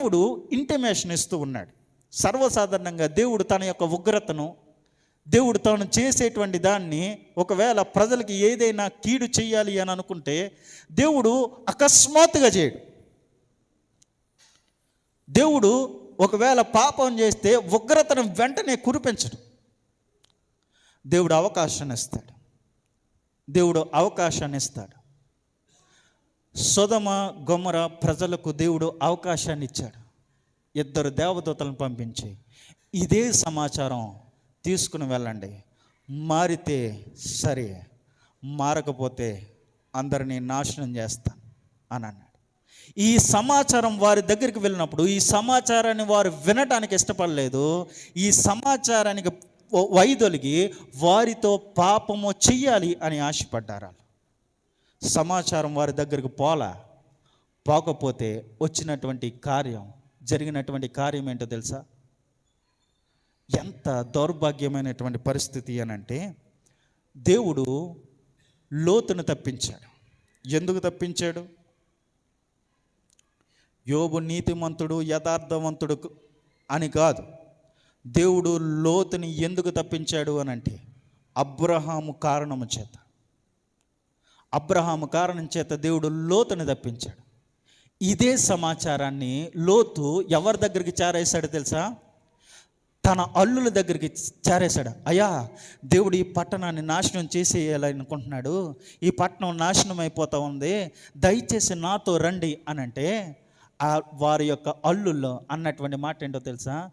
దేవుడు ఇంటిమేషన్ ఇస్తూ ఉన్నాడు. సర్వసాధారణంగా దేవుడు తన యొక్క ఉగ్రతను దేవుడు తాను చేసేటువంటి దాన్ని ఒకవేళ ప్రజలకి ఏదైనా కీడు చేయాలి అని అనుకుంటే దేవుడు అకస్మాత్తుగా చేయడు. దేవుడు ఒకవేళ పాపం చేస్తే ఉగ్రతను వెంటనే కురిపించడు. దేవుడు అవకాశాన్ని ఇస్తాడు. దేవుడు అవకాశాన్ని ఇస్తాడు. సుధమ గొమర ప్రజలకు దేవుడు అవకాశాన్ని ఇచ్చాడు ఇద్దరు దేవదూతలను పంపించి ఇదే సమాచారం తీసుకుని వెళ్ళండి మారితే సరే మారకపోతే అందరినీ నాశనం చేస్తాను అని అన్నాడు ఈ సమాచారం వారి దగ్గరికి వెళ్ళినప్పుడు ఈ సమాచారాన్ని వారు వినటానికి ఇష్టపడలేదు ఈ సమాచారానికి వైదొలిగి వారితో పాపము చెయ్యాలి అని ఆశపడ్డారు సమాచారం వారి దగ్గరికి పోలా? పోకపోతే వచ్చినటువంటి కార్యం జరిగినటువంటి కార్యం ఏంటో తెలుసా? ఎంత దౌర్భాగ్యమైనటువంటి పరిస్థితి అని అంటే దేవుడు లోతును తప్పించాడు. ఎందుకు తప్పించాడు? యోబు నీతిమంతుడు యథార్థవంతుడు అని కాదు. దేవుడు లోతుని ఎందుకు తప్పించాడు అని అంటే అబ్రహాము కారణము చేత. అబ్రహాము కారణం చేత దేవుడు లోతుని తప్పించాడు. ఇదే సమాచారాన్ని లోతు ఎవరి దగ్గరికి చేరేశాడు తెలుసా? తన అల్లుల దగ్గరికి చేరేశాడు. అయ్యా దేవుడు ఈ పట్టణాన్ని నాశనం చేసేయాలనుకుంటున్నాడు. ఈ పట్టణం నాశనం అయిపోతూ ఉంది. దయచేసి నాతో రండి అని అంటే వారి యొక్క అల్లుల్లో అన్నటువంటి మాట ఏంటో తెలుసా?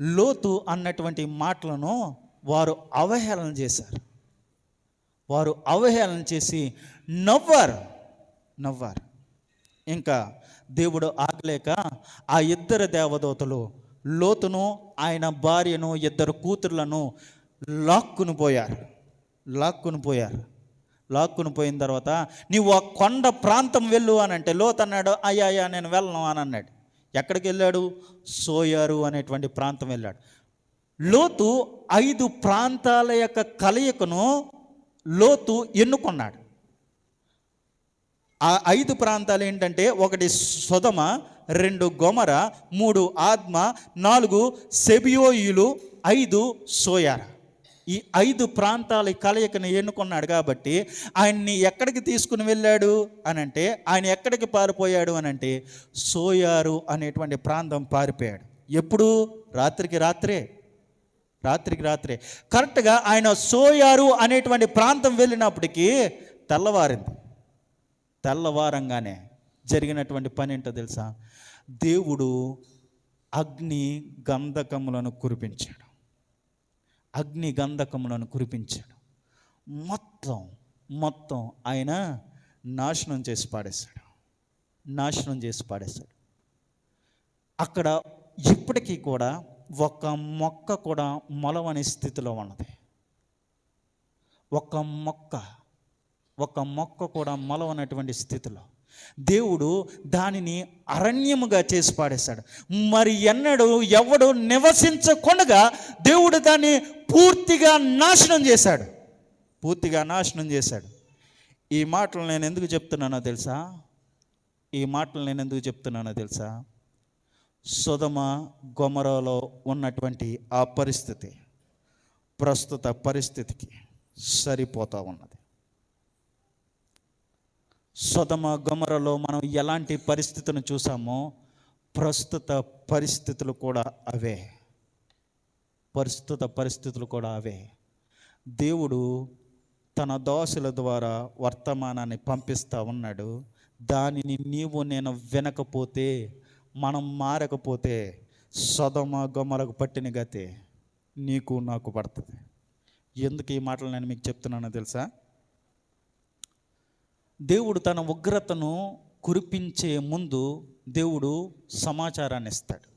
లోతు అన్నటువంటి మాటలను వారు అవహేళన చేశారు. వారు అవహేళన చేసి నవ్వారు. నవ్వారు. ఇంకా దేవుడు ఆగలేక ఆ ఇద్దరు దేవదూతలు లోతును ఆయన భార్యను ఇద్దరు కూతుర్లను లాక్కుని పోయారు. లాక్కుని పోయారు. లాక్కుని పోయిన తర్వాత నీవు ఆ కొండ ప్రాంతం వెళ్ళు అని అంటే లోత్ అన్నాడు. అయ్యా అయ్యా నేను వెళ్ళను అని అన్నాడు. ఎక్కడికి వెళ్ళాడు? సోయారు అనేటువంటి ప్రాంతం వెళ్ళాడు. లోతు ఐదు ప్రాంతాల యొక్క కలయికను లోతు ఎన్నుకున్నాడు. ఆ ఐదు ప్రాంతాలు ఏంటంటే ఒకటి సుధమ రెండు గొమర మూడు ఆత్మ నాలుగు సెబియోయులు ఐదు సోయార. ఈ ఐదు ప్రాంతాల కలయికను ఎన్నుకున్నాడు కాబట్టి ఆయన్ని ఎక్కడికి తీసుకుని వెళ్ళాడు అనంటే ఆయన ఎక్కడికి పారిపోయాడు అనంటే సోయారు అనేటువంటి ప్రాంతం పారిపోయాడు. ఎప్పుడు? రాత్రికి రాత్రే. రాత్రికి రాత్రే. కరెక్ట్గా ఆయన సోయారు అనేటువంటి ప్రాంతం వెళ్ళినప్పటికీ తెల్లవారింది. తెల్లవారంగానే జరిగినటువంటి పని ఏంటో తెలుసా? దేవుడు అగ్ని గంధకములను కురిపించాడు. అగ్ని గంధకములను కురిపించాడు. మొత్తం మొత్తం ఆయన నాశనం చేసి పాడేశాడు. నాశనం చేసి పాడేశాడు. అక్కడ ఇప్పటికీ కూడా ఒక మొక్క కూడా మొలవని స్థితిలో ఉన్నది. ఒక మొక్క ఒక మొక్క కూడా మొలవనటువంటి స్థితిలో. దేవుడు దానిని అరణ్యముగా చేసి పాడేశాడు. మరి ఎన్నడూ ఎవడు నివసించకుండా దేవుడు దాన్ని పూర్తిగా నాశనం చేశాడు. పూర్తిగా నాశనం చేశాడు. ఈ మాటలు నేను ఎందుకు చెప్తున్నానో తెలుసా? ఈ మాటలు నేను ఎందుకు చెప్తున్నానో తెలుసా? సుధమ గొమరలో ఉన్నటువంటి ఆ పరిస్థితి ప్రస్తుత పరిస్థితికి సరిపోతూ ఉన్నది. సుధమ గొమరలో మనం ఎలాంటి పరిస్థితిని చూసామో ప్రస్తుత పరిస్థితులు కూడా అవే. ప్రస్తుత పరిస్థితులు కూడా అవే. దేవుడు తన దోషుల ద్వారా వర్తమానాన్ని పంపిస్తూ ఉన్నాడు. దానిని నీవు నేను వినకపోతే మనం మారకపోతే సొదమ గొమరకు పట్టిన గతే నీకు నాకు పడుతుంది. ఎందుకు ఈ మాటలు నేను మీకు చెప్తున్నానో తెలుసా? దేవుడు తన ఉగ్రతను కురిపించే ముందు దేవుడు సమాచారాన్ని ఇస్తాడు.